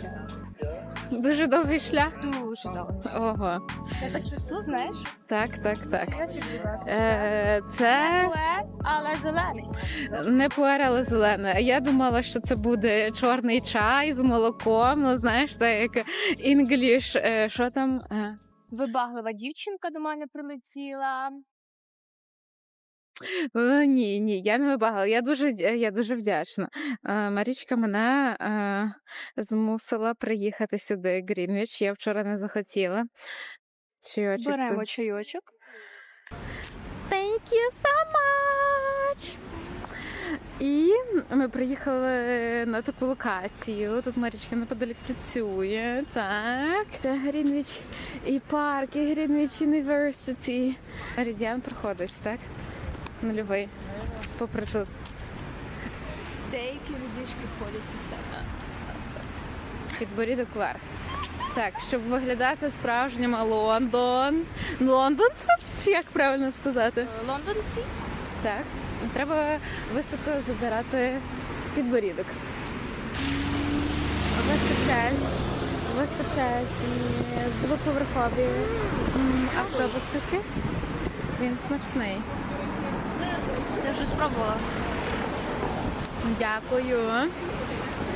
шлях. Дуже довгий шлях. Дуже довго. Ого. Я так часу, знаєш? Так, так, так. Е, це Пуер, але зелений. не пуер, але зелене. Я думала, що це буде чорний чай з молоком. Ну, знаєш, так як інгліш. Е, Що там? Е, Вибаглива дівчинка до мене прилетіла. Ні, ні, я не вибагала. Я дуже, я дуже вдячна. Е, Марічка мене е, змусила приїхати сюди, Грінвіч. Я вчора не захотіла. Чайочок Беремо тут. чайочок. Thank you so much! І ми приїхали на таку локацію. Тут Марічка неподалік працює. Так. Грінвіч і парк, і Грінвіч University. Меридіан проходить, так? Нульовий. Попри тут. Деякі людішки ходять із тебе. Підборідок вверх. Так, щоб виглядати справжнім Лондон. Лондонцем? Чи як правильно сказати? Лондонці? Так. Треба високо задирати підборідок. Височезні, височезні, двоповерхові автобусики. Він смачний. Я вже спробувала. Дякую.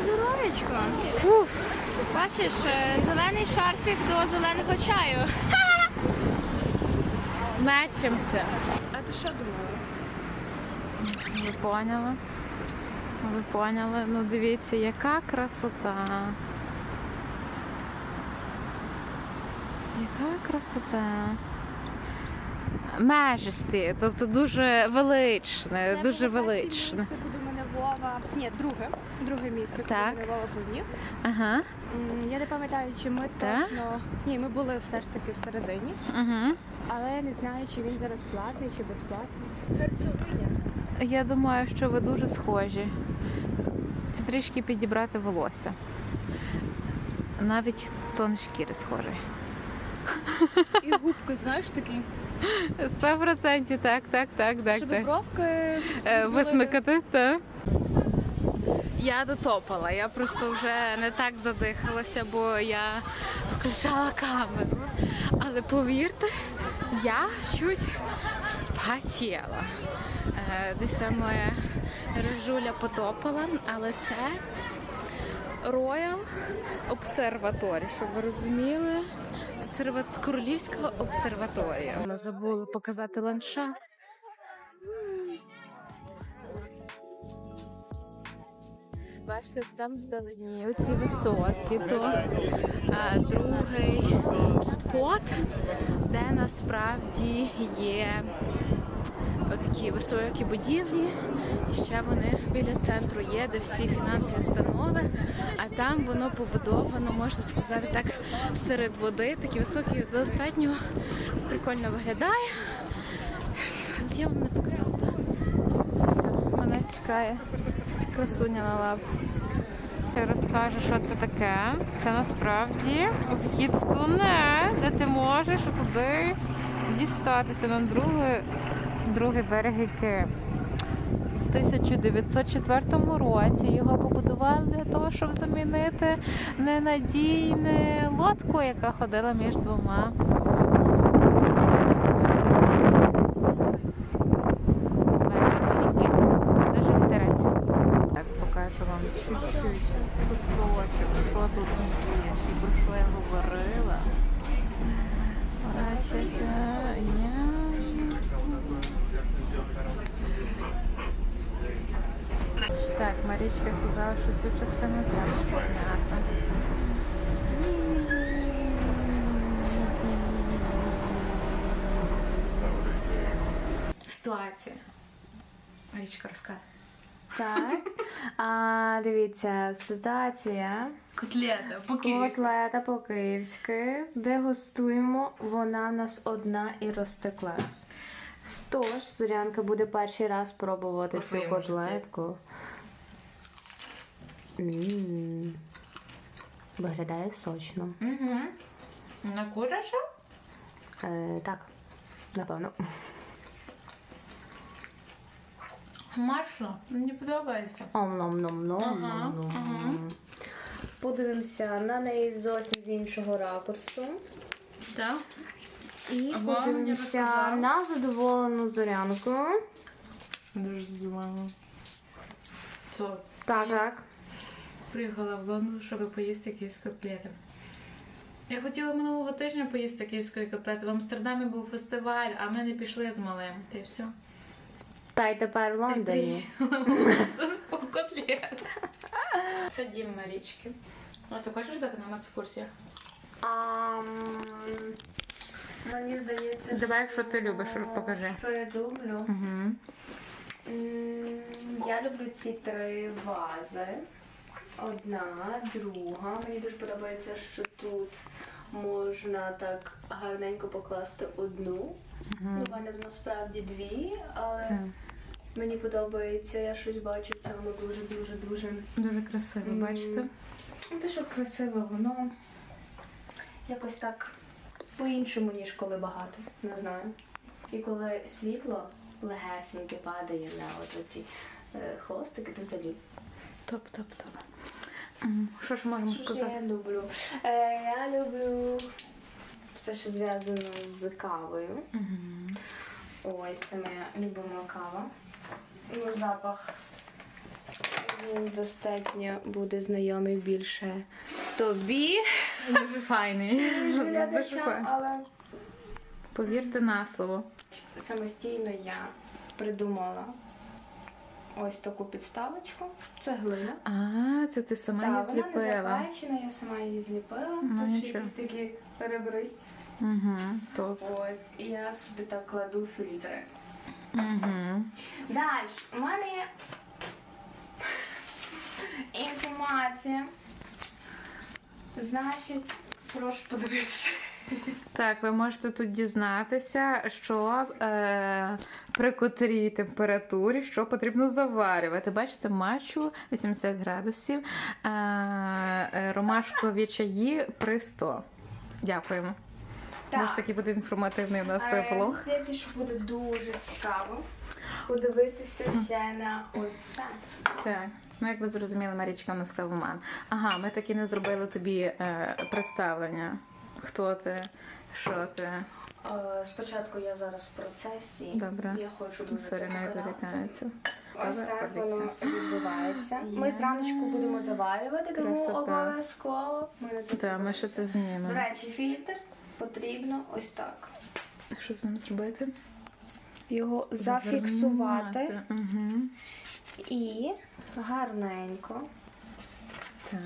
Здоровечко. Фух. Бачиш, е, зелений шарфік до зеленого чаю. Мечимося. А ти що думала? Ви поняли? Ви поняли? Ну дивіться, яка красота. Яка красота. Majesty, тобто дуже величне, дуже величне. Це буде мене Вова. Ні, друге. Друге місце, куди Так. мене Вова повів. Ага. М, Я не пам'ятаю, чи ми Так? точно. Ні, ми були все ж таки всередині, Угу. але я не знаю, чи він зараз платний, чи безплатний. Герцогиня. Я думаю, що ви дуже схожі. Це трішки підібрати волосся. Навіть тон шкіри схожий. І губки, знаєш, такі. Сто процентів, так, так, так, так. Щоб так. бровки Е, Висмикати, так. Я дотопала, я просто вже не так задихалася, бо я включала камеру. Але повірте, я чуть спатіла. Е, Десь там моя режуля потопала, але це Royal Observatory, щоб ви розуміли. Обсерва... Королівська обсерваторія. Вона забула показати ландшафт. Бачите, там вдалині оці висотки, то а, другий спот, де насправді є такі високі будівлі, і ще вони біля центру є, де всі фінансові установи, а там воно побудовано, можна сказати так, серед води, такі високі, достатньо прикольно виглядає. Я вам не показала. Все, мене чекає красуня на лавці. Я розкажу, що це таке. Це насправді вхід в тунель, де ти можеш туди дістатися на другий, другий берег Ки В 1904 році його побудували для того, щоб замінити ненадійну лодку, яка ходила між двома. Ситуація. Марічка, розказуй. Так. А, дивіться, ситуація. Котлета, Котлета по-київськи. Дегустуємо. Вона в нас одна і розтеклась. Тож, Зорянка буде перший раз пробувати цю котлетку. М. Виглядає сочно. Угу. На курячу? Е, так, напевно. Масло, мені подобається. Ом-ном-ном-ном. Ага, подивимося на неї зовсім з іншого ракурсу. Так. І мені подивимося на задоволену зорянку. Дуже здивована. То Так, так. приїхала в Лондон, щоб поїсти якісь котлети. Я хотіла минулого тижня поїсти київської котлети. В Амстердамі був фестиваль, а ми не пішли з малим. Та й все. Та й тепер в Лондоні. по котлет. Це дім Марічки. А ти хочеш дати нам екскурсію? Мені здається, Давай, що ти любиш, покажи. Що я люблю? Угу. Я люблю ці три вази. Одна, друга. Мені дуже подобається, що тут можна так гарненько покласти одну. Ну, в мене насправді дві, але мені подобається, я щось бачу в цьому дуже-дуже дуже. Дуже красиво, бачите? Те, що красиве, воно якось так по-іншому, ніж коли багато. Не знаю. І коли світло легесеньке падає на от оці е, хвостики, то взагалі. Топ-топ-топ. М, Що ж можемо Що ж сказати? я люблю? Е, я люблю все, що зв'язано з кавою. Мгм. Ось це моя любима кава. Ну, запах він достатньо буде знайомий більше тобі, Дуже файний. Дуже глядачам, але Повірте на слово. самостійно я придумала ось таку підставочку. Це глина. А, це ти сама її Так, вона не зліпила. запечена, я сама її зліпила. Ну, Тут ще нічого. якісь такі ребристі. Угу. Ось, і я собі так кладу фільтри. Угу. Далі, у мене інформація. Значить, прошу подивитися. Так, ви можете тут дізнатися, що е, при котрій температурі що потрібно заварювати. Бачите, мачу 80 градусів, е, е, ромашкові чаї при 100. Дякуємо. Може, такий буде інформативний у нас Е, мені Здається, що буде дуже цікаво подивитися ще на ось це. Так. Ну, як ви зрозуміли, Марічка у нас кавоман. Ага, ми таки не зробили тобі е, представлення. Хто ти, що ти. Е, Спочатку я зараз в процесі. Добре. Я хочу дуже це Сорі, не показати. Ось Добре, так подивіться. воно відбувається. Ми зраночку будемо заварювати, тому Красота. обов'язково ми на це Так, ми ще це До знімемо. речі, фільтр потрібно ось так. Що з ним зробити? Його зафіксувати Угу. і гарненько. Так.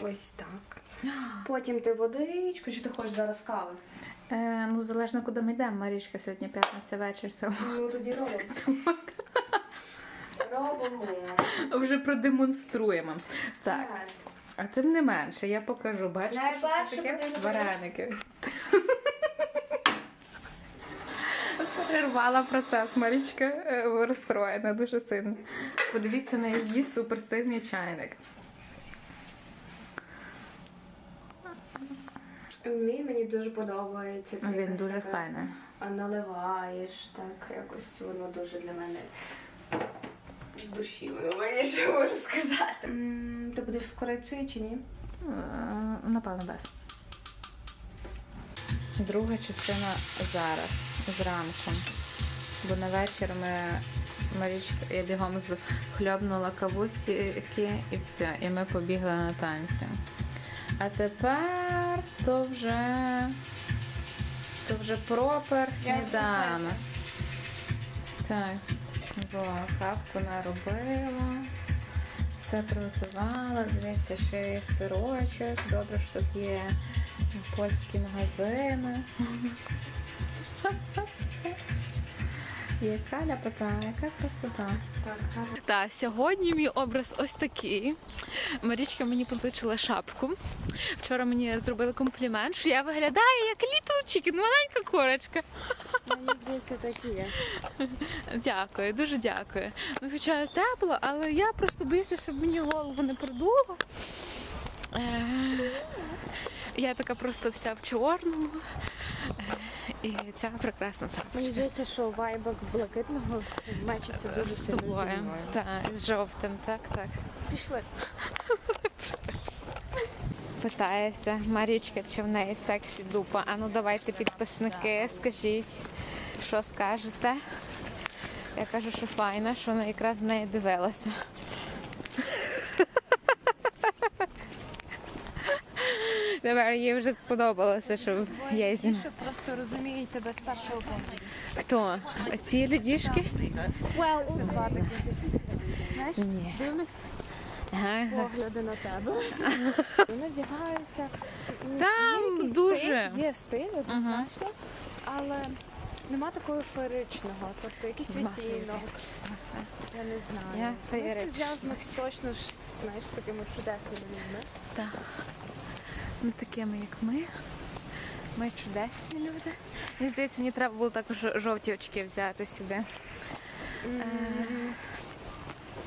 Ось так. Потім ти водичку, чи ти хочеш зараз кави? Е, ну, залежно, куди ми йдемо, Марічка, сьогодні п'ятниця вечір. Це Ну тоді робимо. Робимо. вже продемонструємо. Так. А тим не менше, я покажу. Бачите, що це таке? Вареники. Перервала процес Марічка е, розстроєна дуже сильно. Подивіться на її суперстильний чайник. Він мені дуже подобається. Це Він дуже файний. А наливаєш, так якось воно дуже для мене душі мені що можу сказати. М, Ти будеш з корицею чи ні? Е, Напевно, без. Друга частина зараз, зранку. Бо на вечір ми Марічка, я бігом хльобнула кавусіки і все, і ми побігли на танці. А тепер то вже то вже пропер сніданок. Так, бо кавку наробила, все приготувала, дивіться, ще є сирочок, добре, що тут є польські магазини. Яка ляпота, яка красота. Так, Та сьогодні мій образ ось такий. Марічка мені позичила шапку. Вчора мені зробили комплімент, що я виглядаю як Little Chicken, маленька курочка. Мені так є. Дякую, дуже дякую. Ну, хоча тепло, але я просто боюся, щоб мені голову не продуло. Е, Я така просто вся в чорному. Е, І ця прекрасна Мені здається, що вайбок блакитного мечиться дуже З тобою. Так, з жовтим, так, так. Пішли. Питається Марічка, чи в неї сексі дупа. А ну давайте підписники, скажіть, що скажете. Я кажу, що файна, що вона якраз з неї дивилася. Тепер їй вже сподобалося, що я з ним. Що просто розуміють тебе з першого погляду. Хто? Ці людішки? Два такі. Знаєш, Ні. Ага. погляди на тебе. Вони вдягаються. ну, Там якийсь дуже. стиль, Є стиль, однозначно, але нема такого феєричного. Тобто якийсь відтінок. Я не знаю. Я Ну, Це феєрична. зв'язано точно ж, знаєш, з такими чудесними людьми. Так. Не такими, як ми. Ми чудесні люди. Мені здається, мені треба було також жовті очки взяти сюди.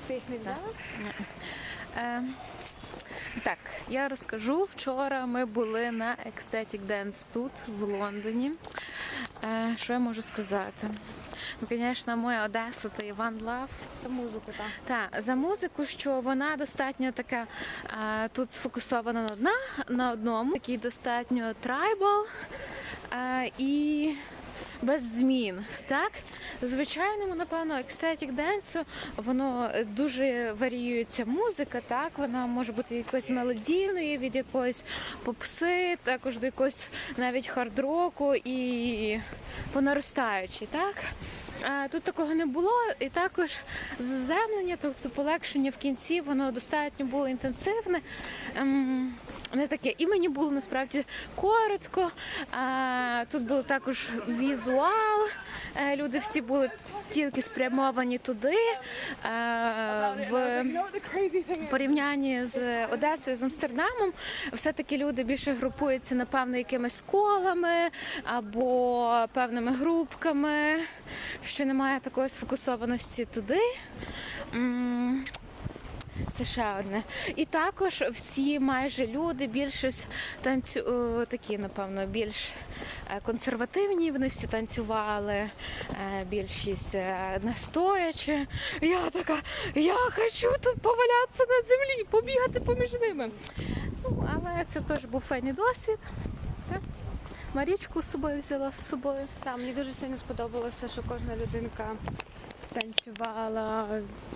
Ти їх не взяла? Е, так, я розкажу. Вчора ми були на Ecstatic Dance тут, в Лондоні. Е, що я можу сказати? Ну, звісно, моя Одеса та Іван Лав. За музику, так. Так, за музику, що вона достатньо така тут сфокусована на одна на одному, такий достатньо трайбал і без змін. Так, звичайному, напевно, екстетік денсу воно дуже варіюється музика. Так, вона може бути якоюсь мелодійною, від якоїсь попси, також до якогось навіть хард-року і понаростаючий, так. А, Тут такого не було, і також заземлення, тобто полегшення в кінці, воно достатньо було інтенсивне. Ем, не таке. І мені було насправді коротко. Тут був також візуал. Е, Люди всі були тільки спрямовані туди. Е, в порівнянні з Одесою, з Амстердамом, все-таки люди більше групуються, напевно, якимись колами або певними групками, що немає такої сфокусованості туди. Це ще одне. І також всі майже люди, більшість танцю такі, напевно, більш е, консервативні. Вони всі танцювали, е, більшість е, настоячи. Я така, я хочу тут повалятися на землі, побігати поміж ними. Ну, але це теж був файний досвід. Марічку з собою взяла з собою. Та, мені дуже сильно сподобалося, що кожна людинка танцювала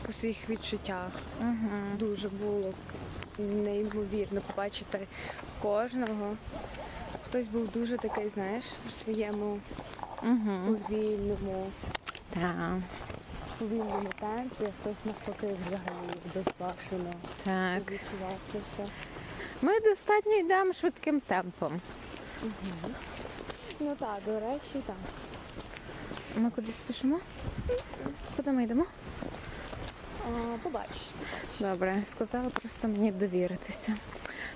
по своїх відчуттях. Угу. Дуже було неймовірно побачити кожного. Хтось був дуже такий, знаєш, в своєму Угу. повільному, Так, повільному темпі, а хтось навпаки взагалі безбашено так. відчував це все. Ми достатньо йдемо швидким темпом. Ну так, до речі, так. Ми куди спішимо? Куди ми йдемо? А, побачиш. Добре, сказала просто мені довіритися.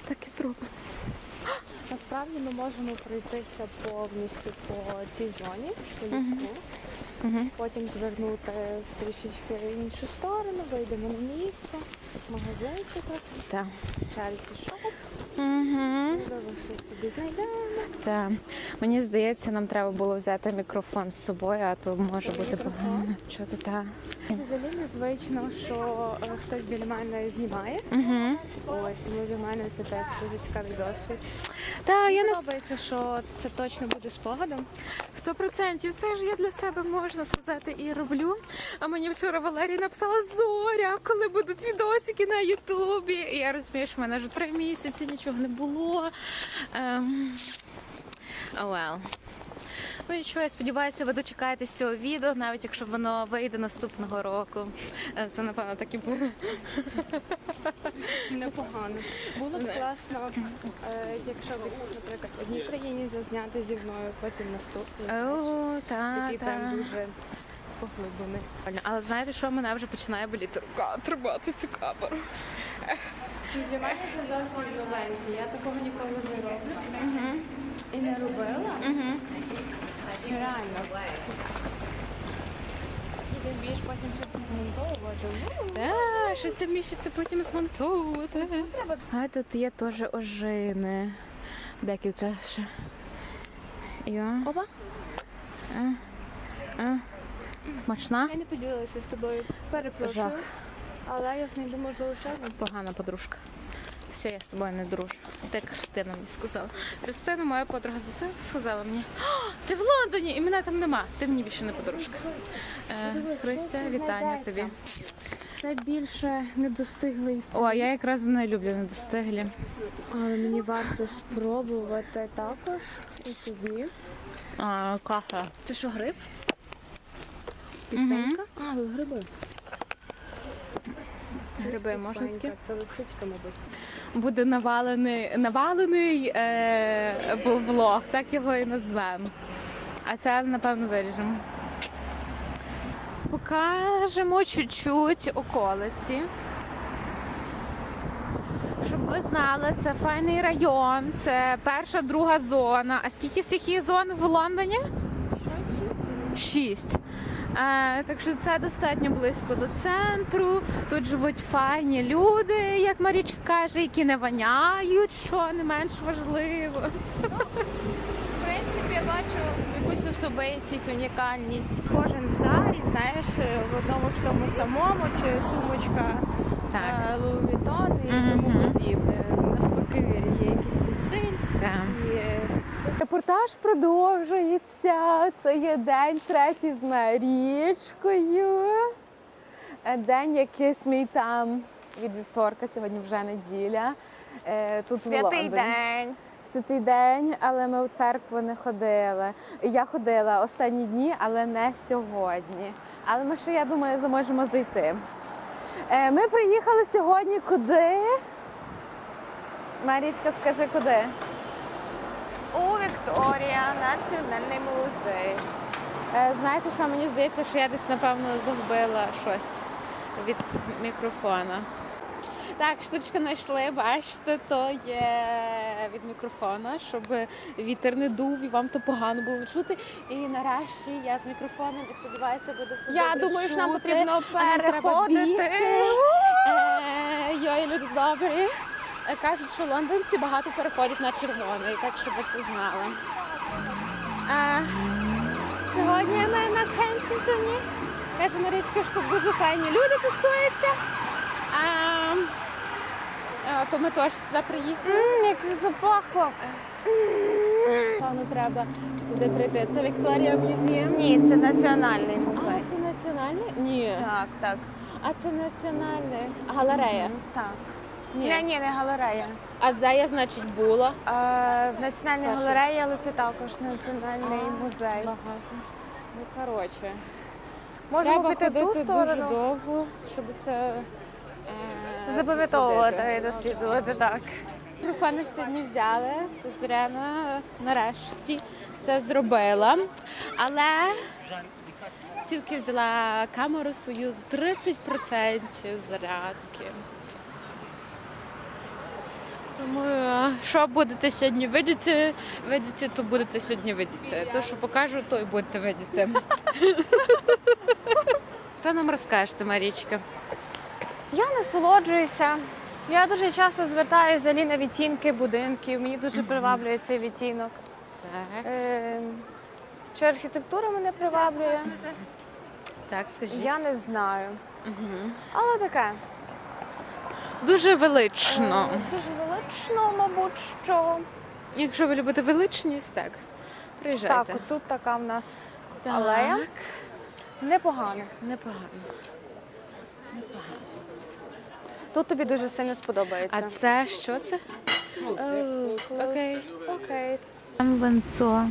Так і зробимо. Насправді ми можемо пройтися повністю по цій зоні, по ліску. Угу. Потім звернути в трішечки в іншу сторону, вийдемо на місто, магазинчик, Так. чарки шоп, Угу. Так. Мені здається, нам треба було взяти мікрофон з собою, а то може бути погано. Чути так. Взагалі незвично, що е, хтось біля мене знімає. Угу. Ось тому для мене це теж дуже цікавий досвід. Так, я не подобається, що це точно буде спогадом. Сто процентів. Це ж я для себе можна сказати і роблю. А мені вчора Валерій написала Зоря, коли будуть відосики на Ютубі. І я розумію, що в мене вже три місяці нічого не було. Ем... Oh well. Ну нічого, я сподіваюся, ви дочекаєтесь цього відео, навіть якщо воно вийде наступного року. Е, Це напевно так і буде. Непогано. Було б класно, е, якщо б, наприклад, в одній країні зазняти зі мною, потім наступній. О, та, Такий та. прям дуже поглиблений. Але знаєте, що мене вже починає боліти рука тримати цю камеру. Для мене це зовсім новеньке. Я такого ніколи не роблю Угу. і не робила. Угу. Реально. І тим більш потім ще змонтовувати. Ну, Так, що ти міг потім змонтувати. треба. А тут є теж ожини. Декілька ще. Я. Опа. А. А. Смачна? Я не поділилася з тобою. Перепрошую. Жах. Але я знайду, можливо, ще одну. Погана подружка. Все, я з тобою не дружу. Так Христина мені сказала. Христина, моя подруга з дитинства, сказала мені, ти в Лондоні і мене там нема. Ти мені більше не подружка. Е, Христя, вітання тобі. Це більше недостиглий. О, я якраз не люблю недостиглі. Але мені варто спробувати також і тобі. А, кафе. Це що, гриб? Підпенька? А, гриби. Гриби можна такі? Це лисичка, мабуть. Буде навалений, навалений е, влог, так його і назвемо. А це, напевно, виріжемо. Покажемо чуть-чуть околиці. Щоб ви знали, це файний район, це перша, друга зона. А скільки всіх є зон в Лондоні? Шість. Е, так що це достатньо близько до центру. Тут живуть файні люди, як Марічка каже, які не воняють, що не менш важливо. В принципі, я бачу якусь особистість, унікальність. Кожен в залі, знаєш, в одному ж тому самому, чи сумочка Так. Луї і тому подібне. Навпаки, є якийсь свій стиль. Так. І Репортаж продовжується. Це є день третій з Марічкою. Е, День якийсь мій там від вівторка, сьогодні вже неділя. Е, Тут в святий Лондоні. день. Святий день, але ми в церкву не ходили. Я ходила останні дні, але не сьогодні. Але ми ще, я думаю, зможемо зайти. Е, Ми приїхали сьогодні куди? Марічка, скажи куди? У Вікторія, Національний музей. Е, Знаєте, що мені здається, що я десь напевно загубила щось від мікрофона. Так, штучку знайшли, бачите, то є від мікрофона, щоб вітер не дув і вам то погано було чути. І нарешті я з мікрофоном і сподіваюся, буде все Я добре думаю, що нам потрібно треба переходити. Е, Йой, люди добрі. Е, Кажуть, що лондонці багато переходять на червоний, так щоб ви це знали. Е, Сьогодні ми на Кенсінгтоні. Каже Марічка, що тут дуже файні люди тусуються. А, е, то ми теж сюди приїхали. Мм, як запахло. Певно, треба сюди прийти. Це Вікторія Музеєм. Ні, це національний А, музей. це національний? Ні. Так, так. А це національний. Галерея. Так. Ні. Ні, ні, не галерея. А де я, значить, була? Е, в Національній Перше. галереї, але це також національний А, музей. Багато. Ну, коротше. Можемо Треба піти в ту ходити дуже сторону, довго, щоб все е, запам'ятовувати і дослідити. досліджувати так. Мікрофони сьогодні взяли, то Зоряна нарешті це зробила. Але тільки взяла камеру свою з 30% зарядки. Тому е, що будете сьогодні видіти, видіти, то будете сьогодні видіти. То, що покажу, то і будете видіти. Що нам розкажете, Марічка? Я насолоджуюся. Я дуже часто звертаюся взагалі на відтінки будинків. Мені дуже приваблює цей відтінок. Так, Е, чи архітектура мене приваблює? так скажіть. Я не знаю. Угу. Але таке. Дуже велично. Е, Дуже велично, мабуть, що. Якщо ви любите величність, так. Приїжджайте. Так, тут така в нас Так. алея. непогана. Непогано. Тут тобі дуже сильно сподобається. А це що це? О, окей. Окей. Там венцо.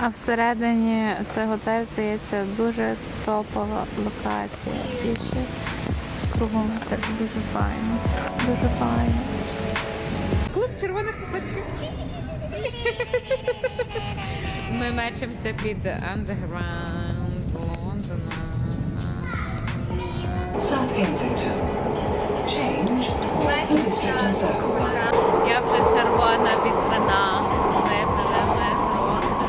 А всередині це готель, здається, дуже топова локація. І ще кругом так дуже файно. Дуже файно. Клуб червоних тисочків. Ми мечемося під андеграунд Лондона. Я вже червона від вина. Випили ми трохи.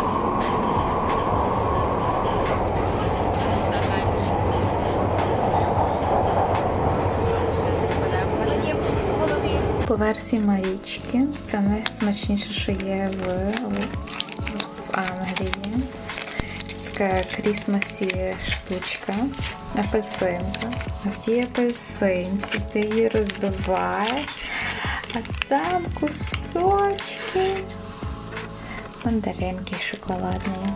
Стаканчик. Щас беремо. По версії Марічки, це найсмачніше, що є в, в, Англії. така крісмасі штучка, апельсинка. А в цій апельсинці ти її розбиваєш, а там кусочки мандаринки шоколадні.